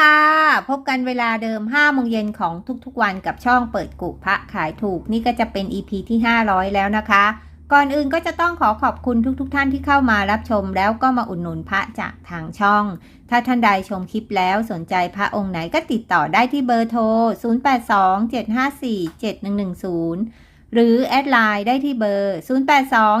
ค่ะ พบกันเวลาเดิม5โมงเย็นของทุกๆวันกับช่องเปิดกุพระขายถูก นี่ก็จะเป็น EP ที่ 500 แล้วนะคะ ก่อนอื่นก็จะต้องขอขอบคุณทุกๆทท่านที่เข้ามารับชมแล้วก็มาอุดหนุนพระจากทางช่อง ถ้าท่านใดชมคลิปแล้วสนใจพระองค์ไหนก็ติดต่อได้ที่เบอร์โทร 0827547110 หรือแอดไลน์ได้ที่เบอร์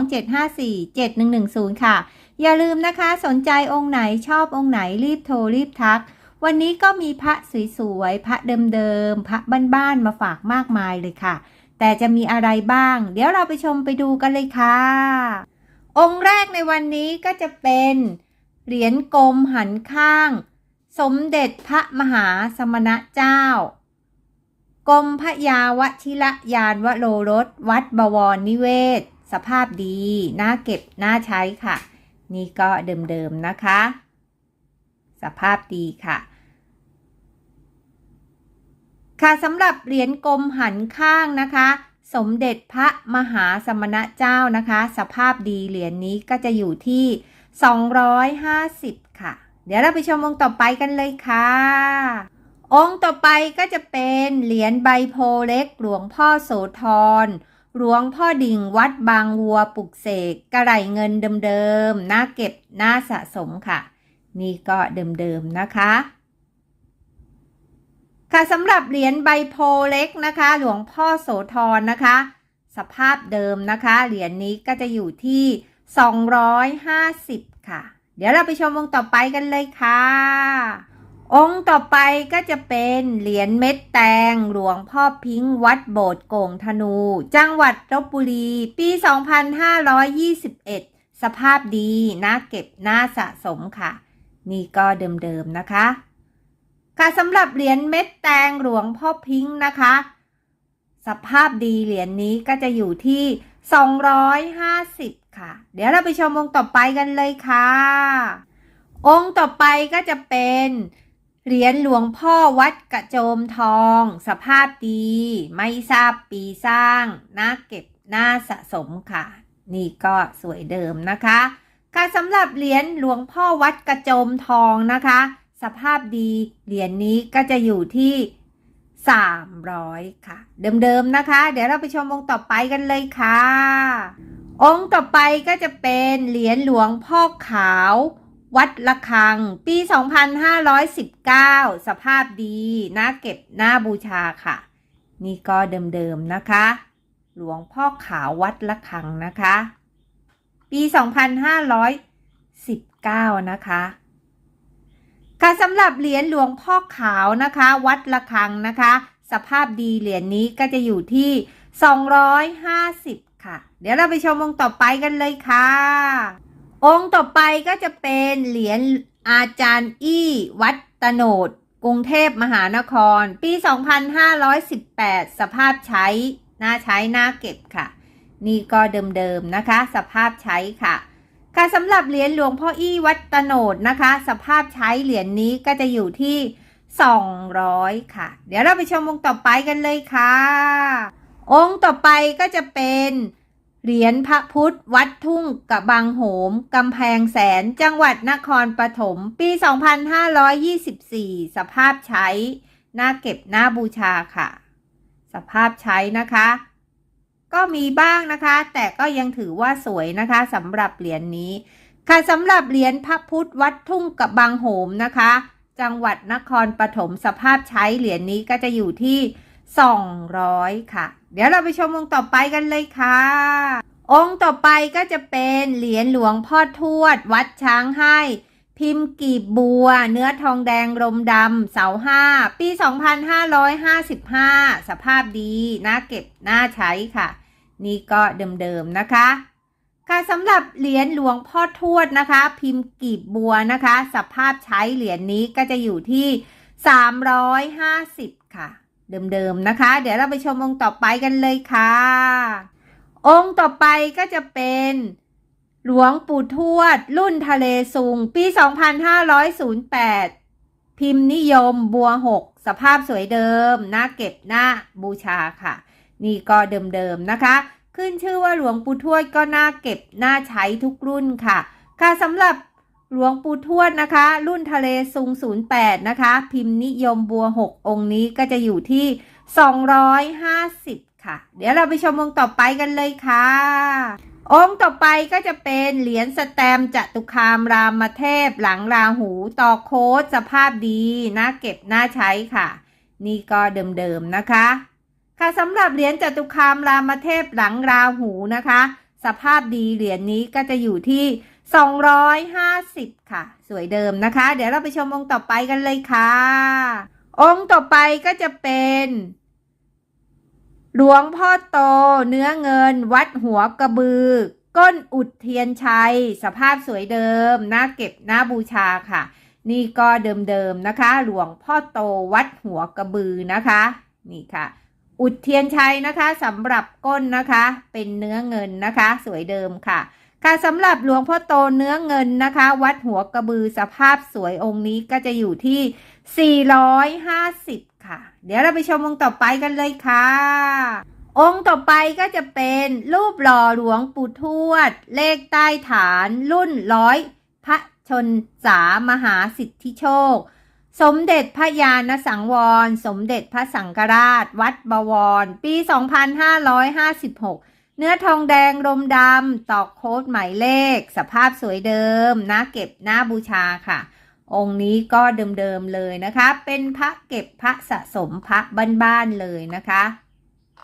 0827547110 ค่ะอย่าลืมนะคะสนใจองค์ไหนชอบองค์ไหนรีบโทรรีบทัก วันนี้ก็มีพระสวยๆ พระเดิมๆ พระบ้านๆ มาฝากมากมายเลยค่ะ แต่จะมีอะไรบ้าง เดี๋ยวเราไปชมไปดูกันเลยค่ะ องค์แรกในวันนี้ก็จะเป็นเหรียญกลมหันข้าง สมเด็จพระมหาสมณะเจ้า กรมพระยาวชิระยานวโรรส วัดบวรนิเวศ สภาพดี น่าเก็บ น่าใช้ค่ะ นี่ก็เดิมๆนะคะ สภาพดีค่ะ ค่ะสำหรับเหรียญกลมหันข้างนะคะ สมเด็จพระมหาสมณเจ้านะคะ สภาพดีเหรียญนี้ก็จะอยู่ที่ 250 ค่ะ เดี๋ยวเราไปชมองค์ต่อไปกันเลยค่ะ องค์ต่อไปก็จะเป็นเหรียญใบโพเล็กหลวงพ่อโสธรหลวงพ่อดิ่งวัดบางวัวปลุกเสกกระไรเงินเดิมๆน่าเก็บน่าสะสมค่ะ นี่ก็เดิมๆนะคะ ค่ะสำหรับเหรียญใบโพเล็กนะคะ หลวงพ่อโสธรนะคะ สภาพเดิมนะคะ เหรียญนี้ก็จะอยู่ที่ 250 ค่ะ เดี๋ยวเราไปชมองค์ต่อไปกันเลยค่ะ องค์ต่อไปก็จะเป็นเหรียญเม็ดแตงหลวงพ่อพิงค์วัดโบสถ์โก่งธนู จังหวัดลบบุรี ปี 2521 สภาพดีน่าเก็บน่าสะสมค่ะ นี่ก็เดิมๆนะคะ ค่ะสำหรับเหรียญเม็ดแตงหลวงพ่อพิงค์นะคะ สภาพดีเหรียญนี้ก็จะอยู่ที่ 250 ค่ะ เดี๋ยวเราไปชมองค์ต่อไปกันเลยค่ะ องค์ต่อไปก็จะเป็นเหรียญหลวงพ่อวัดกระโจมทอง สภาพดี ไม่ทราบปีสร้างน่าเก็บน่าสะสมค่ะ นี่ก็สวยเดิมนะคะ ค่ะสำหรับเหรียญหลวงพ่อวัดกระโจมทองนะคะ สภาพดีเหรียญนี้ก็จะอยู่ที่ 300 ค่ะ เดิมๆนะคะ เดี๋ยวเราไปชมองค์ต่อไปกันเลยค่ะ องค์ต่อไปก็จะเป็นเหรียญหลวงพ่อขาว วัดละคัง ปี 2519 สภาพดีน่าเก็บน่าบูชาค่ะ นี่ก็เดิมๆนะคะ หลวงพ่อขาววัดละคังนะคะ ปี 2519 นะคะ ค่ะสำหรับเหรียญหลวงพ่อขาวนะคะ วัดละคังนะคะ สภาพดีเหรียญนี้ก็จะอยู่ที่ 250 ค่ะ เดี๋ยวเราไปชมองค์ต่อไปกันเลยค่ะ องค์ต่อไปก็จะเป็นเหรียญอาจารย์อี้วัดตโนดกรุงเทพมหานคร ปี 2518 สภาพใช้น่าใช้น่าเก็บค่ะ นี่ก็เดิมๆนะคะ สภาพใช้ค่ะ ค่ะสำหรับเหรียญหลวงพ่ออี้วัดตโนดนะคะ สภาพใช้เหรียญนี้ก็จะอยู่ที่ 200 ค่ะ เดี๋ยวเราไปชมองค์ต่อไปกันเลยค่ะ องค์ต่อไปก็จะเป็นเหรียญพระพุทธวัดทุ่งกระบังโหมกำแพงแสนจังหวัดนครปฐมปี 2524 สภาพใช้หน่าเก็บหน่าบูชาค่ะ สภาพใช้นะคะ ก็มีบ้างนะคะ แต่ก็ยังถือว่าสวยนะคะสำหรับเหรียญนี้ ค่ะสำหรับเหรียญพระพุทธวัดทุ่งกับบางโหมนะคะ จังหวัดนครปฐมสภาพใช้เหรียญนี้ก็จะอยู่ที่ 200 ค่ะ เดี๋ยวเราไปชมองค์ต่อไปกันเลยค่ะ องค์ต่อไปก็จะเป็นเหรียญหลวงพ่อทวด วัดช้างให้ พิมพ์กีบบัว เนื้อทองแดงรมดำเสาห้าปี 2555 สภาพดีน่าเก็บน่าใช้ค่ะ นี่ก็เดิมๆนะคะ ค่ะสำหรับเหรียญหลวงพ่อทวดนะคะ พิมพ์กีบบัวนะคะ สภาพใช้เหรียญนี้ก็จะอยู่ที่ 350 ค่ะ เดิมๆนะคะ เดี๋ยวเราไปชมองค์ต่อไปกันเลยค่ะ องค์ต่อไปก็จะเป็นหลวงปู่ทวด รุ่นทะเลซุง ปี 2508 พิมพ์นิยมบัวหกสภาพสวยเดิมน่าเก็บน่าบูชาค่ะ นี่ก็เดิมๆนะคะ ขึ้นชื่อว่าหลวงปู่ทวดก็น่าเก็บน่าใช้ทุกรุ่นค่ะ ค่ะสำหรับหลวงปู่ทวดนะคะ รุ่นทะเลซุง08 นะคะ พิมพ์นิยมบัว 6 องค์นี้ก็จะอยู่ที่ 250 ค่ะ เดี๋ยวเราไปชมองค์ต่อไปกันเลยค่ะ องค์ต่อไปก็จะเป็นเหรียญสแตมป์จตุคามรามเทพ หลังราหูต่อโค้ดสภาพดีน่าเก็บน่าใช้ค่ะ นี่ก็เดิมๆนะคะ ค่ะสำหรับเหรียญจตุคามรามเทพหลังราหูนะคะ สภาพดีเหรียญนี้ก็จะอยู่ที่ 250 ค่ะ สวยเดิมนะคะ เดี๋ยวเราไปชมองค์ต่อไปกันเลยค่ะ องค์ต่อไปก็จะเป็นหลวงพ่อโต เนื้อเงิน วัดหัวกระบือ ก้นอุดเทียนชัย สภาพสวยเดิมน่าเก็บน่าบูชาค่ะ นี่ก็เดิมๆนะคะ หลวงพ่อโตวัดหัวกระบือนะคะ นี่ค่ะ อุดเทียนชัยนะคะสำหรับก้นนะคะ เป็นเนื้อเงินนะคะ สวยเดิมค่ะ ค่ะสำหรับหลวงพ่อโตเนื้อเงินนะคะ วัดหัวกระบือสภาพสวยองค์นี้ก็จะอยู่ที่ 450 ค่ะ เดี๋ยวเราไปชมองค์ต่อไปกันเลยค่ะ องค์ต่อไปก็จะเป็นรูปหล่อหลวงปู่ทวด เลขใต้ฐานรุ่นร้อยพระชนสามหาสิทธิโชค สมเด็จพระยาณสังวร สมเด็จพระสังฆราช วัดบวร ปี 2556 เนื้อทองแดงรมดำ ตอกโค้ดหมายเลข สภาพสวยเดิมนะเก็บหน้าบูชาค่ะ องค์นี้ก็เดิมๆเลยนะคะ เป็นพระเก็บพระสะสมพระบ้านๆเลยนะคะ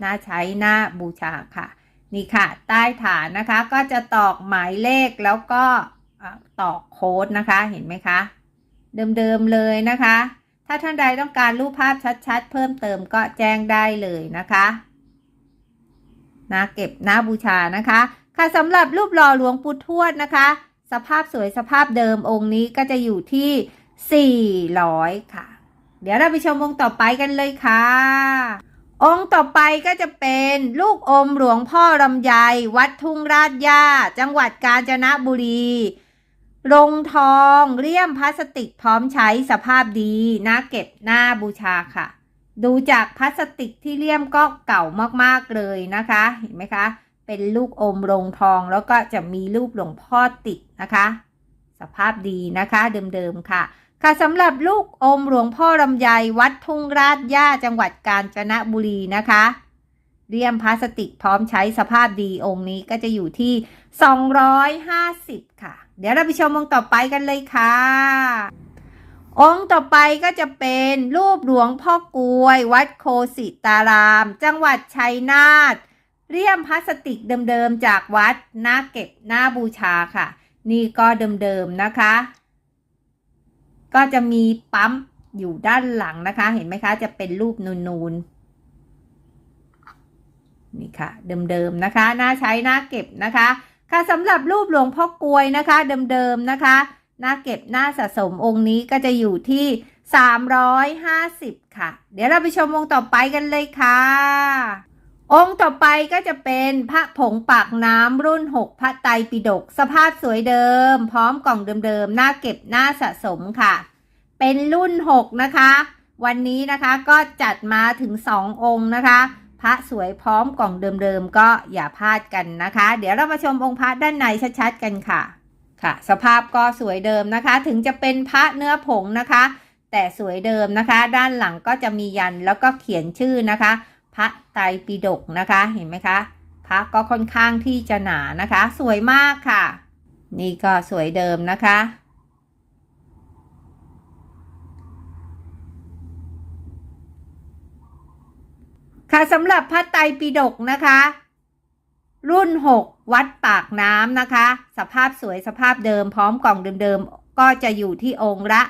น่าใช้น่าบูชาค่ะ นี่ค่ะ ใต้ฐานนะคะก็จะตอกหมายเลขแล้วก็ตอกโค้ดนะคะเห็นไหมคะ เดิมๆเลยนะคะ ถ้าท่านใดต้องการรูปภาพชัดๆ เพิ่มเติมก็แจ้งได้เลยนะคะนะเก็บหน้าบูชานะคะ ค่ะสำหรับรูปหล่อหลวงปู่ทวดนะคะ สภาพสวยสภาพเดิมองค์นี้ก็จะอยู่ที่ 400 ค่ะ เดี๋ยวเราไปชมองค์ต่อไปกันเลยค่ะ องค์ต่อไปก็จะเป็นลูกอมหลวงพ่อลำไยวัดทุ่งราชย่าจังหวัดกาญจนบุรี รงทองเลี่ยมพลาสติกพร้อมใช้สภาพดีน่าเก็บหน้าบูชาค่ะ ดูจากพลาสติกที่เลี่ยมก็เก่ามากๆเลยนะคะ เห็นไหมคะ เป็นลูกอมรงทองแล้วก็จะมีรูปหลวงพ่อติดนะคะ สภาพดีนะคะเดิมๆค่ะ ค่ะสำหรับลูกอมหลวงพ่อลำไยวัดทุ่งราชย่าจังหวัดกาญจนบุรีนะคะเลี่ยมพลาสติกพร้อมใช้สภาพดีองค์นี้ก็จะอยู่ที่ 250 ค่ะ เดี๋ยวเราไปชมองค์ต่อไปกันเลยค่ะ องค์ต่อไปก็จะเป็นรูปหลวงพ่อกลวย วัดโคสิตาราม จังหวัดชัยนาทเลี่ยมพลาสติกเดิมๆจากวัดหน้าเก็บหน้าบูชาค่ะ นี่ก็เดิมๆนะคะ ก็จะมีปั๊มอยู่ด้านหลังนะคะ เห็นไหมคะ จะเป็นรูปนูนๆนี่ค่ะ เดิมๆนะคะ น่าใช้น่าเก็บนะคะ ค่ะสำหรับรูปหลวงพ่อกลวยนะคะเดิมๆนะคะหน่าเก็บหน่าสะสมองค์นี้ก็จะอยู่ที่ 350 ค่ะ เดี๋ยวเราไปชมองค์ต่อไปกันเลยค่ะ องค์ต่อไปก็จะเป็นพระผงปากน้ำรุ่น 6 พระไตรปิฎกสภาพสวยเดิม พร้อมกล่องเดิมๆหน่าเก็บหน่าสะสมค่ะ เป็นรุ่น 6 นะคะ วันนี้นะคะก็จัดมาถึง 2 องค์นะคะ พระสวยพร้อมกล่องเดิมๆก็อย่าพลาดกันนะคะ เดี๋ยวเรามาชมองค์พระด้านในชัดๆกันค่ะ ค่ะ สภาพก็สวยเดิมนะคะ ถึงจะเป็นพระเนื้อผงนะคะ แต่สวยเดิมนะคะ ด้านหลังก็จะมียันแล้วก็เขียนชื่อนะคะ พระไตรปิฎกนะคะเห็นไหมคะพระก็ค่อนข้างที่จะหนานะคะ สวยมากค่ะ นี่ก็สวยเดิมนะคะ ค่ะสำหรับพระไตรปิฎกนะคะ รุ่น 6 วัดปากน้ำนะคะ สภาพสวยสภาพเดิมพร้อมกล่องเดิมๆ ก็จะอยู่ที่องค์ละ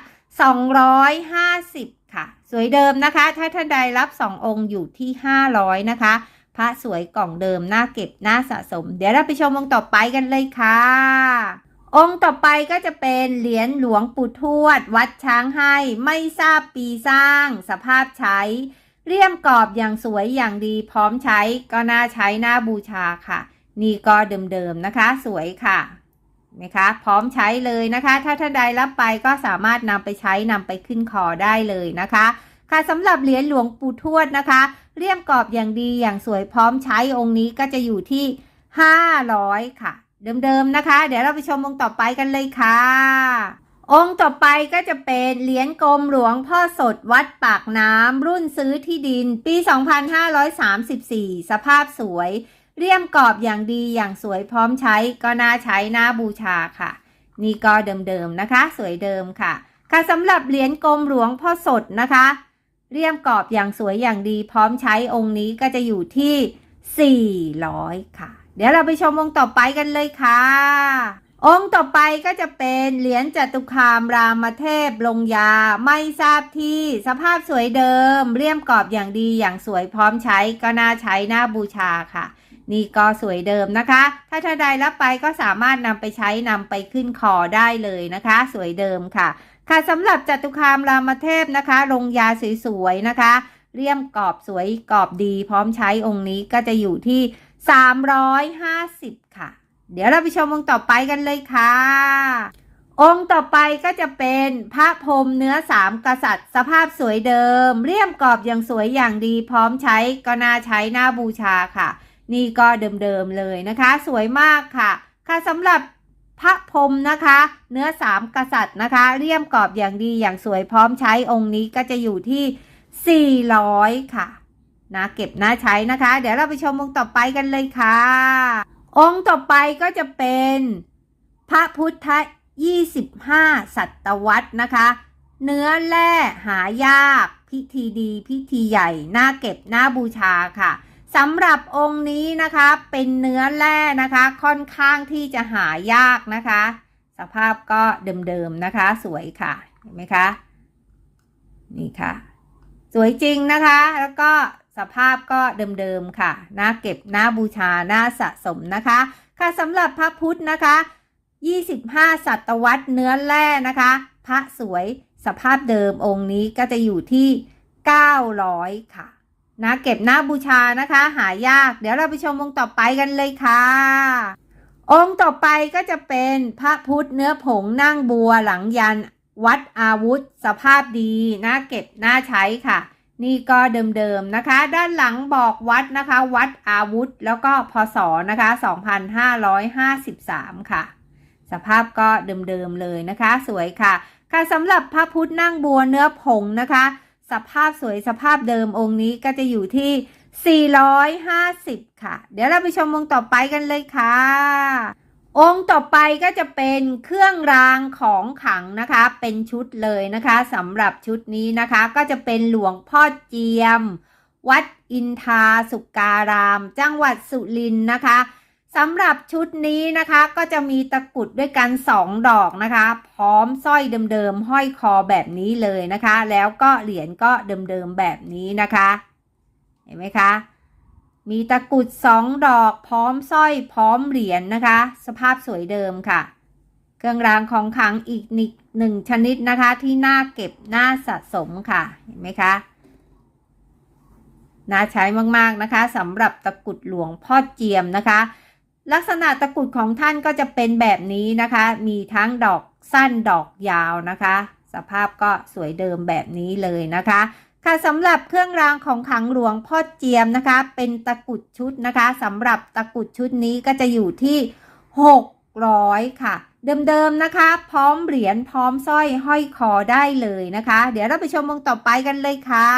250 ค่ะ สวยเดิมนะคะ ถ้าท่านใดรับ 2 องค์อยู่ที่ 500 นะคะ พระสวยกล่องเดิมน่าเก็บน่าสะสม เดี๋ยวเราไปชมองค์ต่อไปกันเลยค่ะ องค์ต่อไปก็จะเป็นเหรียญหลวงปู่ทวด วัดช้างให้ไม่ทราบปีสร้าง สภาพใช้ เรียมกรอบอย่างสวยอย่างดีพร้อมใช้ก็น่าใช้น่าบูชาค่ะ นี่ก็เดิมๆนะคะ สวยค่ะนะคะพร้อมใช้เลยนะคะ ถ้าท่านใดรับไปก็สามารถนำไปใช้นำไปขึ้นคอได้เลยนะคะ ค่ะสำหรับเหรียญหลวงปู่ทวดนะคะเรียมกรอบอย่างดีอย่างสวยพร้อมใช้องค์นี้ก็จะอยู่ที่ 500 ค่ะ เดิมๆนะคะ เดี๋ยวเราไปชมองค์ต่อไปกันเลยค่ะ องค์ต่อไปก็จะเป็นเหรียญกรมหลวงพ่อสดวัดปากน้ำรุ่นซื้อที่ดินปี 2534 สภาพสวย เรียมกรอบอย่างดีอย่างสวยพร้อมใช้ก็น่าใช้น่าบูชาค่ะ นี่ก็เดิมๆนะคะ สวยเดิมค่ะ ค่ะสำหรับเหรียญกรมหลวงพ่อสดนะคะ เรียมกรอบอย่างสวยอย่างดี พร้อมใช้องค์นี้ก็จะอยู่ที่ 400 ค่ะ เดี๋ยวเราไปชมองค์ต่อไปกันเลยค่ะ องค์ต่อไปก็จะเป็นเหรียญจตุคามรามเทพลงยาไม่ทราบที่สภาพสวยเดิม เรียมกรอบอย่างดีอย่างสวยพร้อมใช้ก็น่าใช้น่าบูชาค่ะ นี่ก็สวยเดิมนะคะ ถ้าท่านใดรับไปก็สามารถนำไปใช้นำไปขึ้นคอได้เลยนะคะ สวยเดิมค่ะ ค่ะสำหรับจตุคามรามเทพนะคะลงยาสวยๆนะคะ เรียมกรอบสวยกรอบดี พร้อมใช้องค์นี้ก็จะอยู่ที่ 350 เดี๋ยวเราไปชมองค์ต่อไปกันเลยค่ะ องค์ต่อไปก็จะเป็นพระพรมเนื้อสามกษัตริย์ สภาพสวยเดิม เรียมกรอบอย่างสวยอย่างดี พร้อมใช้ก็น่าใช้น่าบูชาค่ะ นี่ก็เดิมๆเลยนะคะ สวยมากค่ะ ค่ะสำหรับพระพรมนะคะ เนื้อสามกษัตริย์นะคะ เรียมกรอบอย่างดีอย่างสวยพร้อมใช้องค์นี้ก็จะอยู่ที่ 400 ค่ะนะเก็บน่าใช้นะคะ เดี๋ยวเราไปชมองค์ต่อไปกันเลยค่ะ องค์ต่อไปก็จะเป็นพระพุทธ 25 สัตวรรษนะคะ เนื้อแร่หายาก พิธีดีพิธีใหญ่หน่าเก็บหน่าบูชาค่ะสำหรับองค์นี้นะคะเป็นเนื้อแร่นะคะค่อนข้างที่จะหายากนะคะ สภาพก็เดิมๆนะคะ สวยค่ะเห็นไหมคะนี่ค่ะ สวยจริงนะคะแล้วก็ สภาพก็เดิมๆค่ะน่าเก็บน่าบูชาน่าสะสมนะคะ ค่ะสำหรับพระพุทธนะคะ 25 ศตวรรษเนื้อแร่นะคะ พระสวยสภาพเดิมองค์นี้ก็จะอยู่ที่ 900 ค่ะนะเก็บหน้าบูชานะคะ หายาก เดี๋ยวเราไปชมองค์ต่อไปกันเลยค่ะ องค์ต่อไปก็จะเป็นพระพุทธเนื้อผงนั่งบัวหลังยันวัดอาวุธ สภาพดีน่าเก็บน่าใช้ค่ะ นี่ก็เดิมๆนะคะ ด้านหลังบอกวัดนะคะ วัดอาวุธ แล้วก็พศนะคะ 2553 ค่ะ สภาพก็เดิมๆเลยนะคะ สวยค่ะ ค่ะสำหรับพระพุทธนั่งบัวเนื้อผงนะคะ สภาพสวยสภาพเดิมองค์นี้ก็จะอยู่ที่ 450 ค่ะ เดี๋ยวเราไปชมองค์ต่อไปกันเลยค่ะ องค์ต่อไปก็จะเป็นเครื่องรางของขังนะคะ เป็นชุดเลยนะคะสำหรับชุดนี้นะคะ ก็จะเป็นหลวงพ่อเจียม วัดอินทาสุการาม จังหวัดสุรินทร์นะคะสำหรับชุดนี้นะคะก็จะมีตะกุดด้วยกันสองดอกนะคะ พร้อมสร้อยเดิมๆห้อยคอแบบนี้เลยนะคะ แล้วก็เหรียญก็เดิมๆแบบนี้นะคะ เห็นไหมคะ มีตะกุดสองดอกพร้อมสร้อยพร้อมเหรียญนะคะ สภาพสวยเดิมค่ะ เครื่องรางของขลังอีกหนึ่งชนิดนะคะที่น่าเก็บน่าสะสมค่ะ เห็นไหมคะน่าใช้มากๆนะคะสำหรับตะกุดหลวงพ่อเจียมนะคะ ลักษณะตะกุดของท่านก็จะเป็นแบบนี้นะคะ มีทั้งดอกสั้นดอกยาวนะคะ สภาพก็สวยเดิมแบบนี้เลยนะคะ ค่ะสำหรับเครื่องรางของขังหลวงพ่อเจียมนะคะ เป็นตะกรุดชุดนะคะสำหรับตะกรุดชุดนี้ก็จะอยู่ที่600ค่ะ เดิมๆนะคะ พร้อมเหรียญพร้อมสร้อยห้อยคอได้เลยนะคะ เดี๋ยวเราไปชมองค์ต่อไปกันเลยค่ะ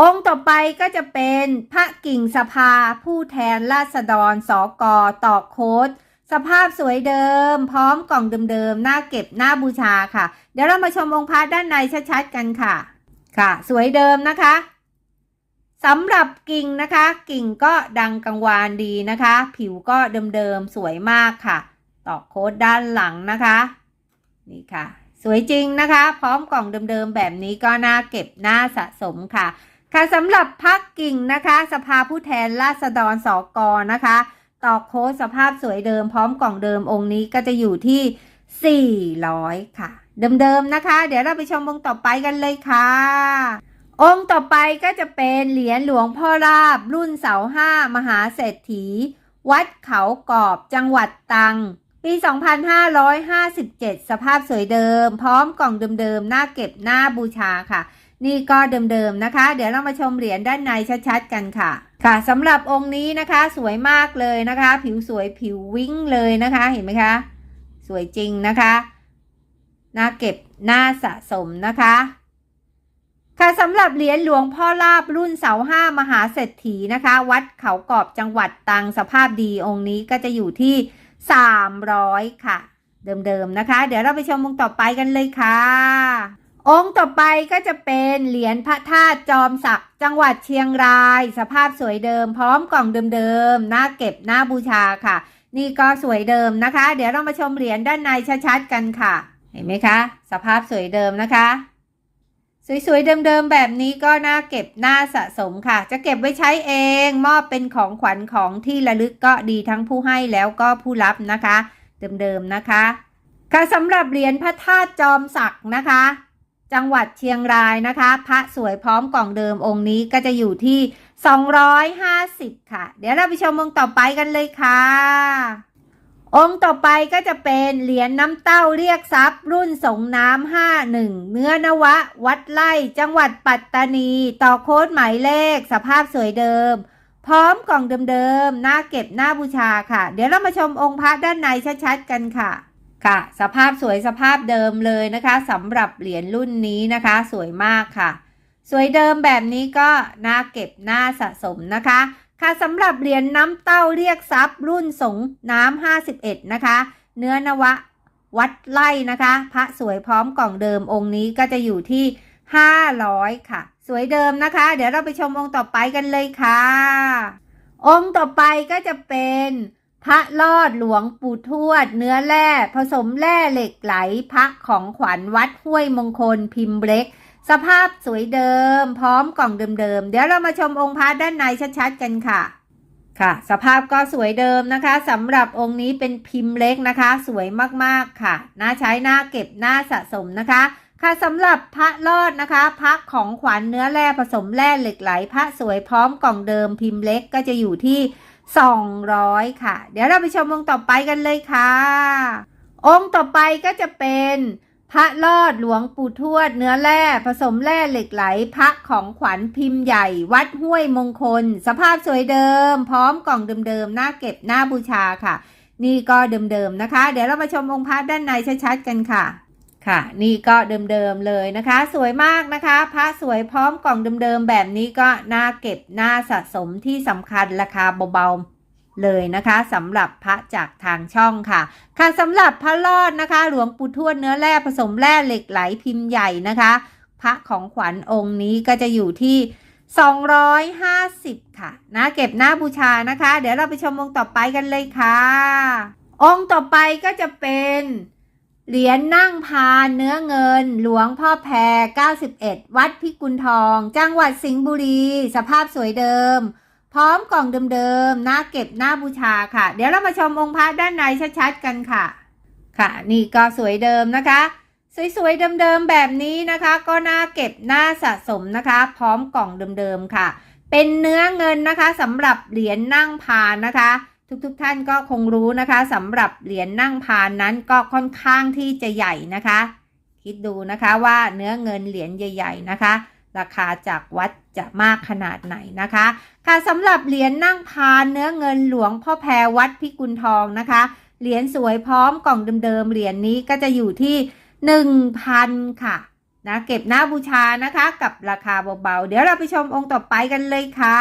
องค์ต่อไปก็จะเป็นพระกิ่งสภาผู้แทนราษฎรสกต่อโค้ดสภาพสวยเดิม พร้อมกล่องเดิมๆหน้าเก็บหน้าบูชาค่ะ เดี๋ยวเรามาชมองค์พระด้านในชัดๆกันค่ะ ค่ะ สวยเดิมนะคะสำหรับกิ่งนะคะ กิ่งก็ดังกังวานดีนะคะ ผิวก็เดิมๆสวยมากค่ะต่อโค้ดด้านหลังนะคะ นี่ค่ะ สวยจริงนะคะ พร้อมกล่องเดิมๆแบบนี้ก็น่าเก็บน่าสะสมค่ะ ค่ะสำหรับพักกิ่งนะคะ สภาผู้แทนราษฎรสอกนะคะต่อโค้ดสภาพสวยเดิม พร้อมกล่องเดิมองค์นี้ก็จะอยู่ที่ 400 ค่ะ เดิมๆนะคะ เดี๋ยวเราไปชมองค์ต่อไปกันเลยค่ะ องค์ต่อไปก็จะเป็นเหรียญหลวงพ่อราบ รุ่นเสาห้ามหาเศรษฐี วัดเขากอบจังหวัดตรังปี 2557 สภาพสวยเดิม พร้อมกล่องเดิมๆหน้าเก็บหน้าบูชาค่ะ นี่ก็เดิมๆนะคะ เดี๋ยวเรามาชมเหรียญด้านในชัดๆกันค่ะ ค่ะสำหรับองค์นี้นะคะสวยมากเลยนะคะ ผิวสวยผิววิ้งเลยนะคะ เห็นไหมคะ สวยจริงนะคะ น่าเก็บน่าสะสมนะคะ ค่ะสำหรับเหรียญหลวงพ่อลาบรุ่นเสาห้ามหาเศรษฐีนะคะ วัดเขากอบจังหวัดตังสภาพดีองค์นี้ก็จะอยู่ที่ 300 ค่ะ เดิมๆนะคะ เดี๋ยวเราไปชมองค์ต่อไปกันเลยค่ะ องค์ต่อไปก็จะเป็นเหรียญพระธาตุจอมศักดิ์จังหวัดเชียงราย สภาพสวยเดิม พร้อมกล่องเดิมๆน่าเก็บน่าบูชาค่ะ นี่ก็สวยเดิมนะคะ เดี๋ยวเรามาชมเหรียญด้านในชัดๆกันค่ะ เห็นไหมคะ สภาพสวยเดิมนะคะ สวยๆเดิมๆแบบนี้ก็น่าเก็บน่าสะสมค่ะ จะเก็บไว้ใช้เอง มอบเป็นของขวัญของที่ระลึกก็ดีทั้งผู้ให้แล้วก็ผู้รับนะคะ เดิมๆนะคะ ค่ะสำหรับเหรียญพระธาตุจอมศักดิ์นะคะ จังหวัดเชียงรายนะคะ พระสวยพร้อมกล่องเดิมองค์นี้ก็จะอยู่ที่ 250 ค่ะ เดี๋ยวเราไปชมองค์ต่อไปกันเลยค่ะ องค์ต่อไปก็จะเป็นเหรียญน้ำเต้าเรียกทรัพย์ รุ่นสงน้ำห้าหนึ่งเนื้อนวะ วัดไล่จังหวัดปัตตานี ต่อโค้ดหมายเลข สภาพสวยเดิม พร้อมกล่องเดิมๆหน้าเก็บหน้าบูชาค่ะ เดี๋ยวเรามาชมองค์พระด้านในชัดๆกันค่ะ ค่ะ สภาพสวยสภาพเดิมเลยนะคะสำหรับเหรียญรุ่นนี้นะคะ สวยมากค่ะ สวยเดิมแบบนี้ก็น่าเก็บน่าสะสมนะคะ ค่ะสำหรับเหรียญน้ำเต้าเรียกทรัพย์รุ่นสงน้ำ51 นะคะ เนื้อนวะวัดไล่นะคะ พระสวยพร้อมกล่องเดิมองค์นี้ก็จะอยู่ที่ 500 ค่ะ สวยเดิมนะคะ เดี๋ยวเราไปชมองค์ต่อไปกันเลยค่ะ องค์ต่อไปก็จะเป็นพระลอดหลวงปู่ทวด เนื้อแร่ผสมแร่เหล็กไหล พระของขวัญวัดห้วยมงคลพิมพ์เล็ก สภาพสวยเดิม พร้อมกล่องเดิมๆ เดี๋ยวเรามาชมองค์พระด้านในชัดๆกันค่ะ ค่ะ สภาพก็สวยเดิมนะคะสำหรับองค์นี้เป็นพิมพ์เล็กนะคะ สวยมากๆค่ะ น่าใช้น่าเก็บน่าสะสมนะคะ ค่ะสำหรับพระลอดนะคะ พระของขวัญเนื้อแร่ผสมแร่เหล็กไหล พระสวยพร้อมกล่องเดิมพิมพ์เล็กก็จะอยู่ที่ 200 ค่ะ เดี๋ยวเราไปชมองค์ต่อไปกันเลยค่ะ องค์ต่อไปก็จะเป็น พระลอดหลวงปู่ทวด เนื้อแร่ผสมแร่เหล็กไหลพระของขวัญพิมพ์ใหญ่ วัดห้วยมงคล สภาพสวยเดิม พร้อมกล่องเดิมๆหน้าเก็บหน้าบูชาค่ะ นี่ก็เดิมๆนะคะ เดี๋ยวเรามาชมองค์พระด้านในชัดๆกันค่ะค่ะ นี่ก็เดิมๆเลยนะคะ สวยมากนะคะ พระสวยพร้อมกล่องเดิมๆแบบนี้ก็น่าเก็บน่าสะสมที่สำคัญราคาเบาๆ เลยนะคะสำหรับพระจากทางช่องค่ะ ค่ะสำหรับพระรอดนะคะ หลวงปู่ทวดเนื้อแร่ผสมแร่เหล็กไหลพิมพ์ใหญ่นะคะ พระของขวัญองค์นี้ก็จะอยู่ที่ 250 ค่ะนะเก็บหน้าบูชานะคะ เดี๋ยวเราไปชมองค์ต่อไปกันเลยค่ะ องค์ต่อไปก็จะเป็นเหรียญนั่งพานเนื้อเงิน หลวงพ่อแพร91 วัดพิกุลทอง จังหวัดสิงห์บุรี สภาพสวยเดิม พร้อมกล่องเดิมๆหน้าเก็บหน้าบูชาค่ะ เดี๋ยวเรามาชมองค์พระด้านในชัดๆกันค่ะ ค่ะ นี่ก็สวยเดิมนะคะ สวยๆเดิมๆแบบนี้นะคะ ก็น่าเก็บน่าสะสมนะคะ พร้อมกล่องเดิมๆค่ะ เป็นเนื้อเงินนะคะสำหรับเหรียญนั่งพานนะคะ ทุกๆท่านก็คงรู้นะคะสำหรับเหรียญนั่งพานนั้นก็ค่อนข้างที่จะใหญ่นะคะ คิดดูนะคะว่าเนื้อเงินเหรียญใหญ่ ๆ นะคะ ราคาจากวัดจะมากขนาดไหนนะคะ ค่ะสำหรับเหรียญนั่งพานเนื้อเงินหลวงพ่อแพรวัดพิกุลทองนะคะ เหรียญสวยพร้อมกล่องเดิมๆเหรียญนี้ก็จะอยู่ที่ 1,000 ค่ะนะเก็บหน้าบูชานะคะกับราคาเบาๆ เดี๋ยวเราไปชมองค์ต่อไปกันเลยค่ะ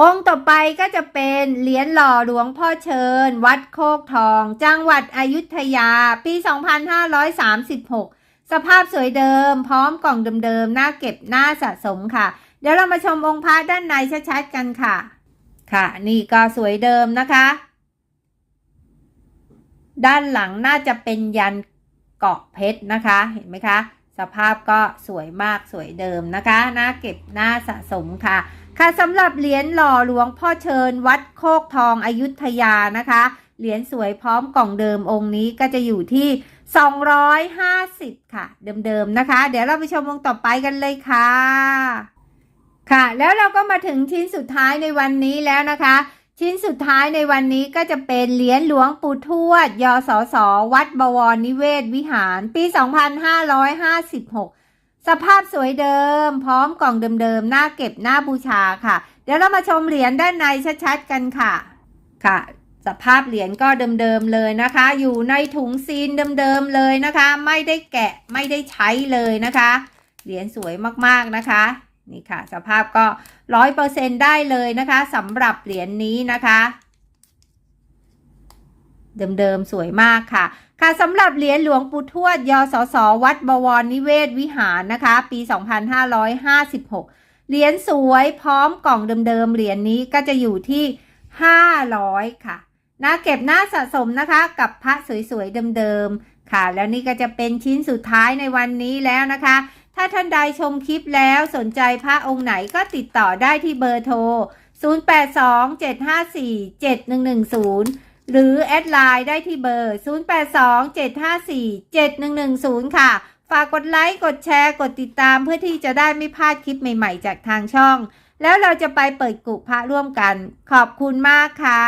องค์ต่อไปก็จะเป็นเหรียญหล่อหลวงพ่อเชิญ วัดโคกทอง จังหวัดอยุธยา ปี 2536 สภาพสวยเดิม พร้อมกล่องเดิมๆหน้าเก็บหน้าสะสมค่ะ เดี๋ยวเรามาชมองค์พระด้านในชัดๆกันค่ะ ค่ะ นี่ก็สวยเดิมนะคะ ด้านหลังน่าจะเป็นยันเกาะเพชรนะคะ เห็นไหมคะ สภาพก็สวยมากสวยเดิมนะคะน่าเก็บน่าสะสมค่ะ ค่ะสำหรับเหรียญหล่อหลวงพ่อเชิญวัดโคกทองอยุธยานะคะ เหรียญสวยพร้อมกล่องเดิมองค์นี้ก็จะอยู่ที่ 250 ค่ะ เดิมๆนะคะ เดี๋ยวเราไปชมองต่อไปกันเลยค่ะ ค่ะ แล้วเราก็มาถึงชิ้นสุดท้ายในวันนี้แล้วนะคะ ชิ้นสุดท้ายในวันนี้ก็จะเป็นเหรียญหลวงปู่ทวดยศสวัดบวรนิเวศวิหาร ปี 2556 สภาพสวยเดิม พร้อมกล่องเดิมๆหน้าเก็บหน้าบูชาค่ะ เดี๋ยวเรามาชมเหรียญด้านในชัดๆกันค่ะ ค่ะ สภาพเหรียญก็เดิมๆเลยนะคะ อยู่ในถุงซีนเดิมๆเลยนะคะ ไม่ได้แกะไม่ได้ใช้เลยนะคะ เหรียญสวยมากๆนะคะนี่ค่ะ สภาพก็ร้อยเปอร์เซ็นได้เลยนะคะสำหรับเหรียญนี้นะคะ เดิมๆสวยมากค่ะ ค่ะสำหรับเหรียญหลวงปู่ทวดยศสวัดบวรนิเวศวิหารนะคะ ปี 2556 เหรียญสวยพร้อมกล่องเดิมๆเหรียญนี้ก็จะอยู่ที่ 500 ค่ะ หน่าเก็บหน้าสะสมนะคะกับพระสวยๆเดิมๆค่ะ แล้วนี่ก็จะเป็นชิ้นสุดท้ายในวันนี้แล้วนะคะ ถ้าท่านใดชมคลิปแล้วสนใจพระองค์ไหนก็ติดต่อได้ที่เบอร์โทร 0827547110 หรือแอดไลน์ได้ที่เบอร์ 0827547110 ค่ะ ฝากกดไลค์กดแชร์กดติดตามเพื่อที่จะได้ไม่พลาดคลิปใหม่ๆ จากทางช่องแล้วเราจะไปเปิดกุพระร่วมกัน ขอบคุณมากค่ะ